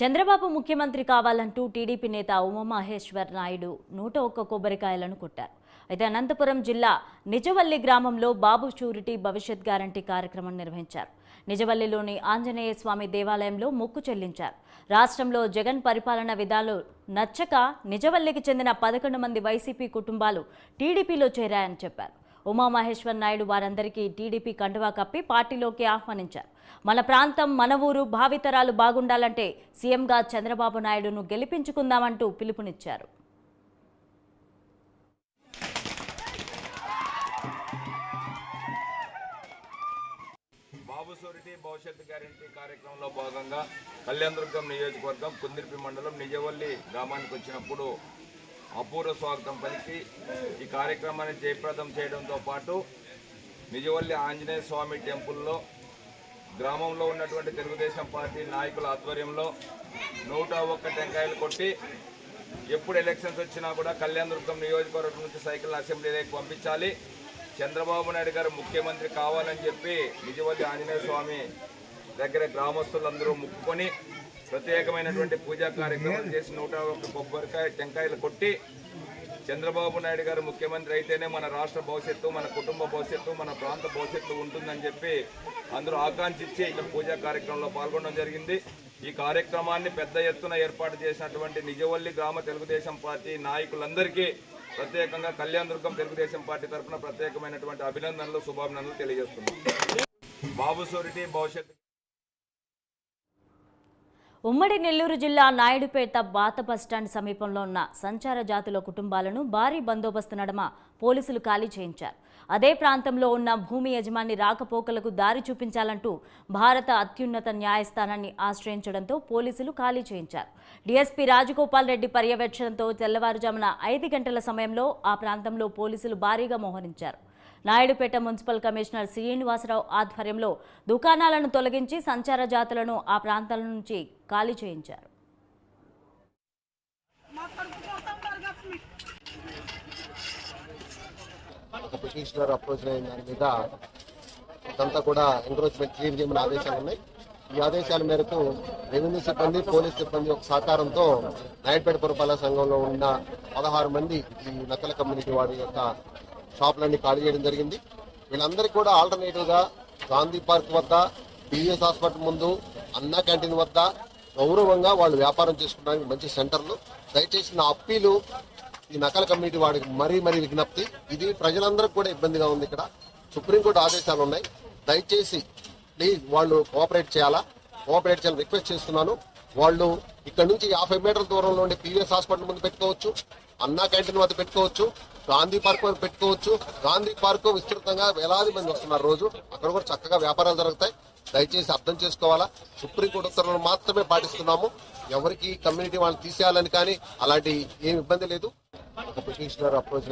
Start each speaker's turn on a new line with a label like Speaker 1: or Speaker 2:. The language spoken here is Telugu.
Speaker 1: చంద్రబాబు ముఖ్యమంత్రి కావాలంటూ టీడీపీ నేత ఉమామహేశ్వర్ నాయుడు నూట ఒక్క కొబ్బరికాయలను కొట్టారు. అయితే అనంతపురం జిల్లా నిజవల్లి గ్రామంలో బాబు షూరిటీ భవిష్యత్ గ్యారంటీ కార్యక్రమం నిర్వహించారు. నిజవల్లిలోని ఆంజనేయ స్వామి దేవాలయంలో మొక్కు చెల్లించారు. రాష్ట్రంలో జగన్ పరిపాలన విధాలు నచ్చక నిజవల్లికి చెందిన పదకొండు మంది వైసీపీ కుటుంబాలు టీడీపీలో చేరాయని చెప్పారు. ఉమామహేశ్వర్ నాయుడు వారందరికీ టీడీపీ కండువా కప్పి పార్టీలోకి ఆహ్వానించారు. మన ప్రాంతం మన ఊరు భావితరాలు బాగుండాలంటే సీఎంగా చంద్రబాబు నాయుడును గెలిపించుకుందామంటూ పిలుపునిచ్చారు.
Speaker 2: బాబు సూరిటీ భవిష్యత్తు గ్యారంటీ కార్యక్రమంలో భాగంగా కళ్యాణదుర్గం నియోజకవర్గం కుందిరిపి మండలం నిజవల్లి గ్రామానికి వచ్చినప్పుడు అపూర్వ స్వాగతం పలికి ఈ కార్యక్రమాన్ని జయప్రదం చేయడంతో పాటు నిజవల్లి ఆంజనేయ స్వామి టెంపుల్లో గ్రామంలో ఉన్నటువంటి తెలుగుదేశం పార్టీ నాయకుల ఆధ్వర్యంలో నూట ఒక్క టెంకాయలు కొట్టి ఎప్పుడు ఎలక్షన్స్ వచ్చినా కూడా కళ్యాణదుర్గం నియోజకవర్గం నుంచి సైకిల్ అసెంబ్లీలోకి పంపించాలి. చంద్రబాబు నాయుడు గారు ముఖ్యమంత్రి కావాలని చెప్పి నిజవల్లి ఆంజనేయ స్వామి దగ్గర గ్రామస్తులందరూ ముక్కుకొని ప్రత్యేకమైనటువంటి పూజా కార్యక్రమం చేసి నూట ఒక్క కొబ్బరికాయ టెంకాయలు కొట్టి చంద్రబాబు నాయుడు గారు ముఖ్యమంత్రి అయితేనే మన రాష్ట్ర భవిష్యత్తు మన కుటుంబ భవిష్యత్తు మన ప్రాంత భవిష్యత్తు ఉంటుందని చెప్పి అందరూ ఆకాంక్షించి ఇక్కడ పూజా కార్యక్రమంలో పాల్గొనడం జరిగింది. ఈ కార్యక్రమాన్ని పెద్ద ఎత్తున ఏర్పాటు చేసినటువంటి నిజవల్లి గ్రామ తెలుగుదేశం పార్టీ నాయకులందరికీ ప్రత్యేకంగా కళ్యాణదుర్గం తెలుగుదేశం పార్టీ తరఫున ప్రత్యేకమైనటువంటి అభినందనలు శుభాభినందనలు తెలియజేస్తున్నాం. బాబు సూరిటీ భవిష్యత్తు
Speaker 1: ఉమ్మడి నెల్లూరు జిల్లా నాయుడుపేట బాత బస్టాండ్ సమీపంలో ఉన్న సంచార జాతుల కుటుంబాలను భారీ బందోబస్తు నడమ పోలీసులు ఖాళీ చేయించారు. అదే ప్రాంతంలో ఉన్న భూమి యజమాని రాకపోకలకు దారి చూపించాలంటూ భారత అత్యున్నత న్యాయస్థానాన్ని ఆశ్రయించడంతో పోలీసులు ఖాళీ చేయించారు. డీఎస్పీ రాజగోపాల్ రెడ్డి పర్యవేక్షణతో తెల్లవారుజామున ఐదు గంటల సమయంలో ఆ ప్రాంతంలో పోలీసులు భారీగా మోహరించారు. నాయుడుపేట మున్సిపల్ కమిషనర్ శ్రీనివాసరావు ఆధ్వర్యంలో దుకాణాలను తొలగించి సంచార జాతులను ఆ ప్రాంతాల నుంచి ఖాళీ చేయించారు.
Speaker 3: ఒక పిటిషనర్ అప్రోచ్ అయిన దాని మీద అదంతా కూడా ఎంక్రోచ్మెంట్ క్లీన్ చేయమని ఆదేశాలు ఉన్నాయి. ఈ ఆదేశాల మేరకు రెవెన్యూ సిబ్బంది పోలీస్ సిబ్బంది యొక్క సహకారంతో నాయుడుపేట పురపాలక సంఘంలో ఉన్న పదహారు మంది ఈ నక్కల కమ్యూనిటీ వారి యొక్క షాపులన్నీ ఖాళీ చేయడం జరిగింది. వీళ్ళందరికీ కూడా ఆల్టర్నేటివ్గా గాంధీ పార్క్ వద్ద బిఎస్ హాస్పిటల్ ముందు అన్నా క్యాంటీన్ వద్ద గౌరవంగా వాళ్ళు వ్యాపారం చేసుకోవడానికి మంచి సెంటర్లు. దయచేసి నా అప్పీలు ఈ నకల కమ్యూనిటీ వాడికి మరీ మరీ విజ్ఞప్తి. ఇది ప్రజలందరికీ కూడా ఇబ్బందిగా ఉంది ఇక్కడ. సుప్రీంకోర్టు ఆదేశాలు ఉన్నాయి. దయచేసి ప్లీజ్ వాళ్ళు కోఆపరేట్ చేయాలా? కోఆపరేట్ చేయాలని రిక్వెస్ట్ చేస్తున్నాను. వాళ్ళు ఇక్కడ నుంచి యాభై మీటర్ల దూరంలో ఉండే పీవీఎస్ హాస్పిటల్ ముందు పెట్టుకోవచ్చు అన్నా క్యాంటీన్ వద్ద పెట్టుకోవచ్చు. గాంధీ పార్క్ పెట్టుకోవచ్చు. గాంధీ పార్క్ విస్తృతంగా వేలాది మంది వస్తున్నారు రోజు. అక్కడ కూడా చక్కగా వ్యాపారాలు జరుగుతాయి. దయచేసి అర్థం చేసుకోవాలా? సుప్రీంకోర్టు ఉత్తర్వులు మాత్రమే పాటిస్తున్నాము. ఎవరికి కమ్యూనిటీ వాళ్ళని తీసేయాలని కానీ అలాంటి ఏమి ఇబ్బంది లేదు. ఒక పిటిషనర్ అప్రోచ్